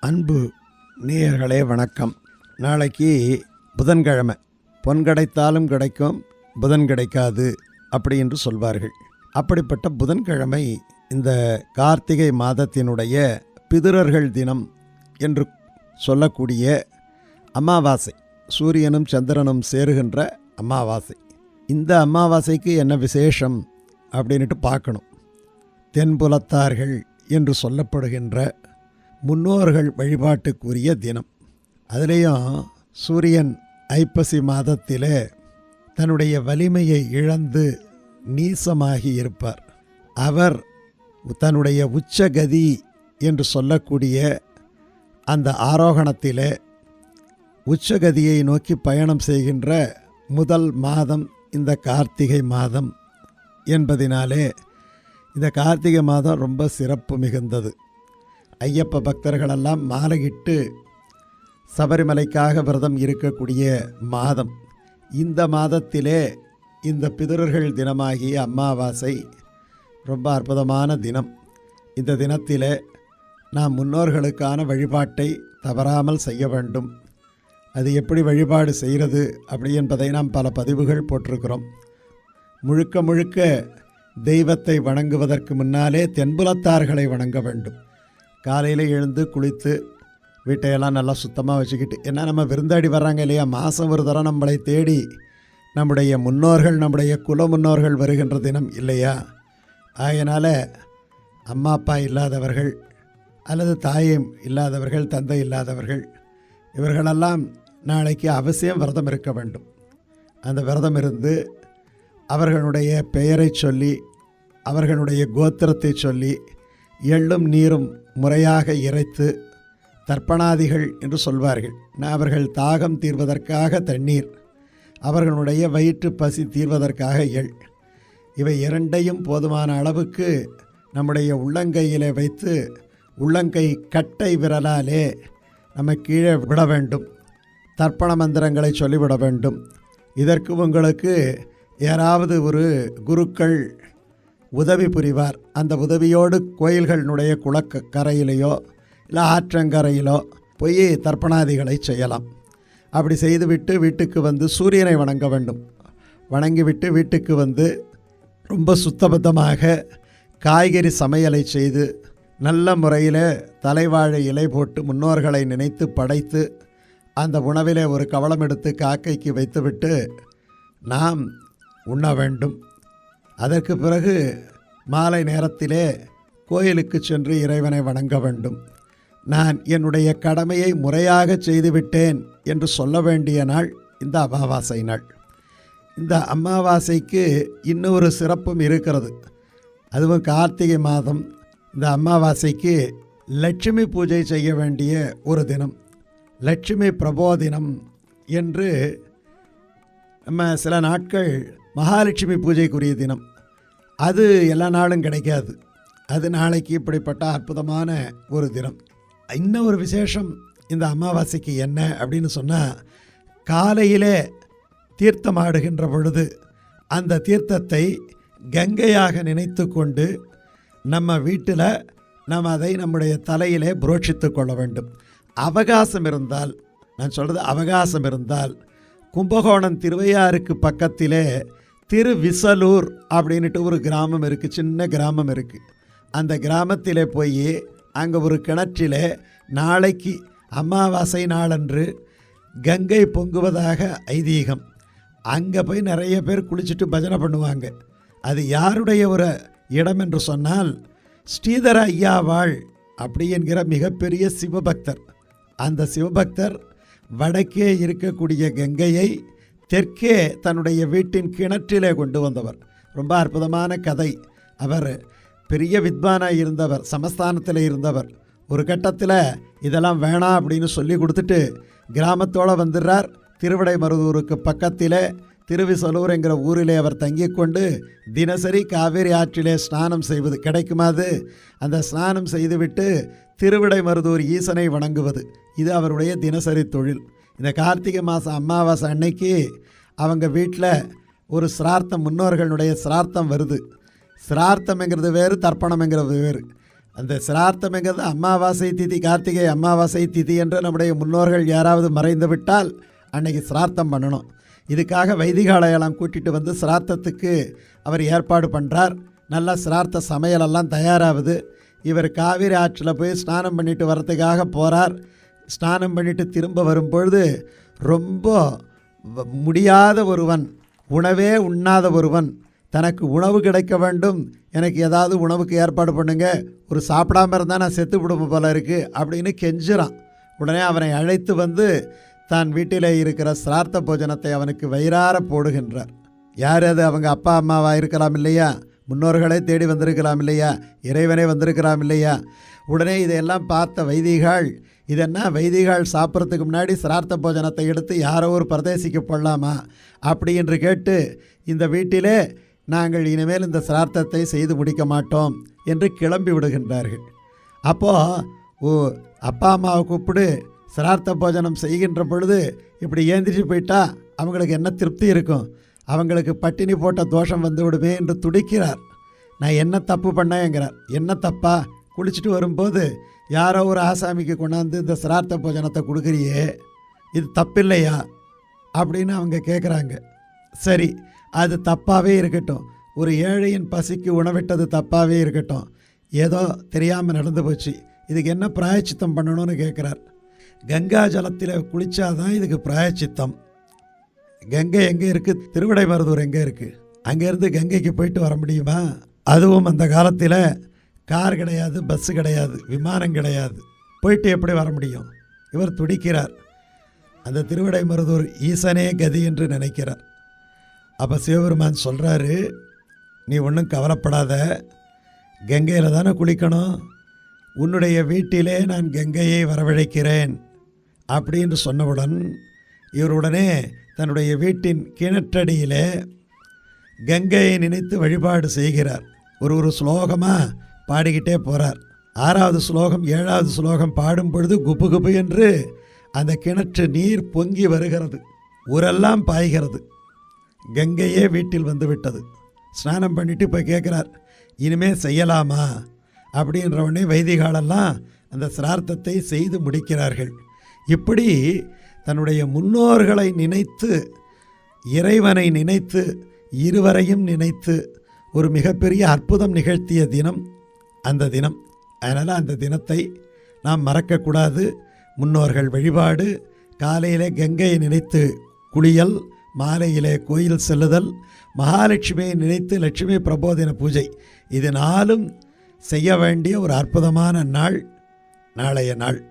அன்பு நேயர்களே வணக்கம். நாளைக்கு புதன்கிழமை. பொன் கிடைத்தாலும் கிடைக்கும் புதன் கிடைக்காது அப்படி என்று சொல்வார்கள். அப்படிப்பட்ட புதன்கிழமை இந்த கார்த்திகை மாதத்தினுடைய பிதுரர்கள் தினம் என்று சொல்லக்கூடிய அமாவாசை. சூரியனும் சந்திரனும் சேருகின்ற அமாவாசை. இந்த அமாவாசைக்கு என்ன விசேஷம் அப்படின்ட்டு பார்க்கணும். தென்புலத்தார்கள் என்று சொல்லப்படுகின்ற முன்னோர்கள் வழிபாட்டுக்குரிய தினம். அதுலேயும் சூரியன் ஐப்பசி மாதத்திலே தன்னுடைய வலிமையை இழந்து நீசமாகி இருப்பார். அவர் தன்னுடைய உச்சகதி என்று சொல்லக்கூடிய அந்த ஆரோகணத்திலே உச்சகதியை நோக்கி பயணம் செய்கின்ற முதல் மாதம் இந்த கார்த்திகை மாதம் என்பதினாலே இந்த கார்த்திகை மாதம் ரொம்ப சிறப்பு மிகுந்தது. ஐயப்ப பக்தர்களெல்லாம் மாலையிட்டு சபரிமலைக்காக விரதம் இருக்கக்கூடிய மாதம். இந்த மாதத்திலே இந்த பிதர்கள் தினமாகிய அம்மாவாசை ரொம்ப அற்புதமான தினம். இந்த தினத்திலே நாம் முன்னோர்களுக்கான வழிபாட்டை தவறாமல் செய்ய வேண்டும். அது எப்படி வழிபாடு செய்கிறது அப்படி என்பதை நாம் பல பதிவுகள் போட்டிருக்கிறோம். முழுக்க முழுக்க தெய்வத்தை வணங்குவதற்கு முன்னாலே தென்புலத்தார்களை வணங்க வேண்டும். காலையில் எழுந்து குளித்து வீட்டையெல்லாம் நல்லா சுத்தமாக வச்சுக்கிட்டு ஏன்னா நம்ம விருந்தாடி வர்றாங்க இல்லையா? மாதம் ஒரு தரம் நம்மளை தேடி நம்முடைய முன்னோர்கள் நம்முடைய குல முன்னோர்கள் வருகின்ற தினம் இல்லையா? ஆகையினால் அம்மா அப்பா இல்லாதவர்கள் அல்லது தாயும் இல்லாதவர்கள் தந்தை இல்லாதவர்கள் இவர்களெல்லாம் நாளைக்கு அவசியம் விரதம் இருக்க வேண்டும். அந்த விரதம் இருந்து அவர்களுடைய பெயரை சொல்லி அவர்களுடைய கோத்திரத்தை சொல்லி எள்ளும் நீரும் முறையாக இறைத்து தர்ப்பணாதிகள் என்று சொல்வார்கள். நான் அவர்கள் தாகம் தீர்வதற்காக தண்ணீர் அவர்களுடைய வயிற்று பசி தீர்வதற்காக எள். இவை இரண்டையும் போதுமான அளவுக்கு நம்முடைய உள்ளங்கையிலே வைத்து உள்ளங்கை கட்டை விரலாலே நம்ம கீழே விட வேண்டும். தர்ப்பண மந்திரங்களை சொல்லிவிட வேண்டும். இதற்கு உங்களுக்கு யாராவது ஒரு குருக்கள் உதவி புரிவார். அந்த உதவியோடு கோயில்களினுடைய குளக்க கரையிலையோ இல்லை ஆற்றங்கரையிலோ போய் தர்ப்பணாதிகளை செய்யலாம். அப்படி செய்துவிட்டு வீட்டுக்கு வந்து சூரியனை வணங்க வேண்டும். வணங்கிவிட்டு வீட்டுக்கு வந்து ரொம்ப சுத்தபத்தமாக காய்கறி சமையலை செய்து நல்ல முறையில் தலைவாழை இலை போட்டு முன்னோர்களை நினைத்து படைத்து அந்த உணவிலே ஒரு கவளம் எடுத்து காக்கைக்கு வைத்துவிட்டு நாம் உண்ண வேண்டும். அதற்கு பிறகு மாலை நேரத்திலே கோயிலுக்கு சென்று இறைவனை வணங்க வேண்டும். நான் என்னுடைய கடமையை முறையாக செய்துவிட்டேன் என்று சொல்ல வேண்டிய நாள் இந்த அமாவாசை நாள். இந்த அமாவாசைக்கு இன்னொரு சிறப்பும் இருக்கிறது. அதுவும் கார்த்திகை மாதம். இந்த அமாவாசைக்கு லட்சுமி பூஜை செய்ய வேண்டிய ஒரு தினம். லட்சுமி பிரபோதினம் என்று நம்ம சில நாட்கள் மகாலட்சுமி பூஜைக்குரிய தினம். அது எல்லா நாளும் கிடைக்காது. அது நாளைக்கு இப்படிப்பட்ட அற்புதமான ஒரு தினம். இன்னும் ஒரு விசேஷம் இந்த அமாவாசைக்கு என்ன அப்படின்னு சொன்னால் காலையிலே தீர்த்தமாடுகின்ற பொழுது அந்த தீர்த்தத்தை கங்கையாக நினைத்து கொண்டு நம்ம வீட்டில் நம்ம அதை நம்முடைய தலையிலே புரோட்சித்து கொள்ள வேண்டும். அவகாசம் இருந்தால் நான் சொல்கிறது அவகாசம் இருந்தால் கும்பகோணம் திருவையாருக்கு பக்கத்திலே திருவிசலூர் அப்படின்ட்டு ஒரு கிராமம் இருக்குது சின்ன கிராமம் இருக்குது அந்த கிராமத்தில் போய் அங்கே ஒரு கிணற்றில் நாளைக்கு அமாவாசை நாளன்று கங்கை பொங்குவதாக ஐதீகம். அங்கே போய் நிறைய பேர் குளிச்சுட்டு பஜனை பண்ணுவாங்க. அது யாருடைய ஒரு இடம் என்று சொன்னால் ஸ்ரீதர ஐயாவாள் அப்படி என்கிற மிகப்பெரிய சிவபக்தர். அந்த சிவபக்தர் வடக்கே இருக்கக்கூடிய கங்கையை தெற்கே தன்னுடைய வீட்டின் கிணற்றிலே கொண்டு வந்தவர். ரொம்ப அற்புதமான கதை. அவர் பெரிய வித்வானாக இருந்தவர் சமஸ்தானத்தில் இருந்தவர். ஒரு கட்டத்தில் இதெல்லாம் வேணாம் அப்படின்னு சொல்லி கொடுத்துட்டு கிராமத்தோடு வந்துடுறார் திருவிடை மருதூருக்கு பக்கத்திலே திருவிசலூர் என்கிற ஊரிலே அவர் தங்கி கொண்டு தினசரி காவேரி ஆற்றிலே ஸ்நானம் செய்வது. கிடைக்குமாது அந்த ஸ்நானம் செய்துவிட்டு திருவிடை மருதூர் ஈசனை வணங்குவது. இது அவருடைய தினசரி தொழில். இந்த கார்த்திகை மாதம் அமாவாசை அன்னைக்கு அவங்க வீட்டில் ஒரு சிரார்த்தம் முன்னோர்களுடைய சிரார்த்தம் வருது. சிரார்த்தம்ங்கிறது வேறு தர்ப்பணம்ங்கிறது வேறு. அந்த சிரார்த்தம்ங்கிறது அமாவாசை திதி கார்த்திகை அமாவாசை திதி என்று நம்முடைய முன்னோர்கள் யாராவது மறைந்து விட்டால் அன்னைக்கு சிரார்த்தம் பண்ணணும். இதுக்காக வைதிகாலையெல்லாம் கூட்டிகிட்டு வந்து சிரார்த்தத்துக்கு அவர் ஏற்பாடு பண்ணுறார் நல்லா சிரார்த்த சமையலெல்லாம் தயாராகுது. இவர் காவிரி ஆற்றில் போய் ஸ்நானம் பண்ணிட்டு வரத்துக்காக போகிறார் ஸ்நானம் பண்ணிட்டு திரும்ப வரும்பொழுது ரொம்ப வ- முடியாத ஒருவன் உணவே உண்ணாத ஒருவன் தனக்கு உணவு கிடைக்க வேண்டும் எனக்கு ஏதாவது உணவுக்கு ஏற்பாடு பண்ணுங்க ஒரு சாப்பிடாம இருந்தால் நான் செத்து விடுவோம் போல இருக்குது அப்படின்னு கெஞ்சுறான். உடனே அவனை அழைத்து வந்து தான் வீட்டிலே இருக்கிற சிரார்த்த போஜனத்தை அவனுக்கு வயிறார போடுகின்றார். யார் அது? அவங்க அப்பா அம்மாவாக இருக்கலாம் இல்லையா? முன்னோர்களை தேடி வந்திருக்கலாம் இல்லையா? இறைவனே வந்திருக்கலாம் இல்லையா? உடனே இதையெல்லாம் பார்த்த வைதிகாள் இதென்ன? வைதிகாள் சாப்பிட்றதுக்கு முன்னாடி சிரார்த்த போஜனத்தை எடுத்து யாரோ ஒரு பிரதேசிக்கு போடலாமா? அப்படி என்று கேட்டு இந்த வீட்டிலே நாங்கள் இனிமேல் இந்த சிரார்த்தத்தை செய்து முடிக்க மாட்டோம் என்று கிளம்பி விடுகின்றார்கள். அப்போது ஓ அப்பா அம்மாவை கூப்பிடு சிரார்த்த போஜனம் செய்கின்ற பொழுது இப்படி ஏந்திரிச்சு போயிட்டா அவங்களுக்கு என்ன திருப்தி இருக்கும்? அவங்களுக்கு பட்டினி போட்ட தோஷம் வந்து விடுமே என்று துடிக்கிறார். நான் என்ன தப்பு பண்ணேங்கிறார். என்ன தப்பா? குளிச்சுட்டு வரும்போது யாரோ ஒரு ஆசாமிக்கு கொண்டாந்து இந்த சிரார்த்த போஜனத்தை கொடுக்குறியே. இது தப்பில்லையா? அப்படின்னு அவங்க கேட்குறாங்க சரி அது தப்பாகவே இருக்கட்டும். ஒரு ஏழையின் பசிக்கு உணவிட்டது தப்பாகவே இருக்கட்டும். ஏதோ தெரியாமல் நடந்து போச்சு. இதுக்கு என்ன பிராயச்சித்தம் பண்ணணும்னு கேட்குறார் கங்கா ஜலத்தில் குளித்தாதான் இதுக்கு பிராயச்சித்தம். கங்கை எங்கே இருக்குது திருவிடைமருதூர் எங்கே இருக்குது அங்கேருந்து கங்கைக்கு போயிட்டு வர முடியுமா? அதுவும் அந்த காலத்தில் கார் கிடையாது பஸ்ஸு கிடையாது விமானம் கிடையாது. போயிட்டு எப்படி வர முடியும்? இவர் துடிக்கிறார். அந்த திருவிடைமருதூர் ஈசனே கதி என்று நினைக்கிறார். அப்போ சிவபெருமான் சொல்கிறாரு நீ ஒன்றும் கவலைப்படாத. கங்கையில் தானே குளிக்கணும்? உன்னுடைய வீட்டிலே நான் கங்கையை வரவழைக்கிறேன். அப்படின்னு சொன்னவுடன் இவருடனே தன்னுடைய வீட்டின் கிணற்றடியிலே கங்கையை நினைத்து வழிபாடு செய்கிறார். ஒரு ஒரு ஸ்லோகமாக பாடிக்கிட்டே போகிறார் ஆறாவது ஸ்லோகம் ஏழாவது ஸ்லோகம் பாடும் பொழுது குபு குபு என்று அந்த கிணற்று நீர் பொங்கி வருகிறது. ஊரெல்லாம் பாய்கிறது. கங்கையே வீட்டில் வந்து விட்டது. ஸ்நானம் பண்ணிவிட்டு இப்போ கேட்குறார் இனிமே செய்யலாமா? அப்படின்ற உடனே வைதிகாலெல்லாம் அந்த சிரார்த்தத்தை செய்து முடிக்கிறார்கள். இப்படி தன்னுடைய முன்னோர்களை நினைத்து இறைவனை நினைத்து இருவரையும் நினைத்து ஒரு மிகப்பெரிய அற்புதம் நிகழ்த்திய தினம் அந்த தினம். அதனால் அந்த தினத்தை நாம் மறக்கக்கூடாது. முன்னோர்கள் வழிபாடு காலையிலே கங்கையை நினைத்து குளியல் மாலையிலே கோயில் செல்லுதல் மகாலட்சுமியை நினைத்து லட்சுமி பிரபோதின பூஜை. இது நாளும் செய்ய வேண்டிய ஒரு அற்புதமான நாள் நாளைய நாள்.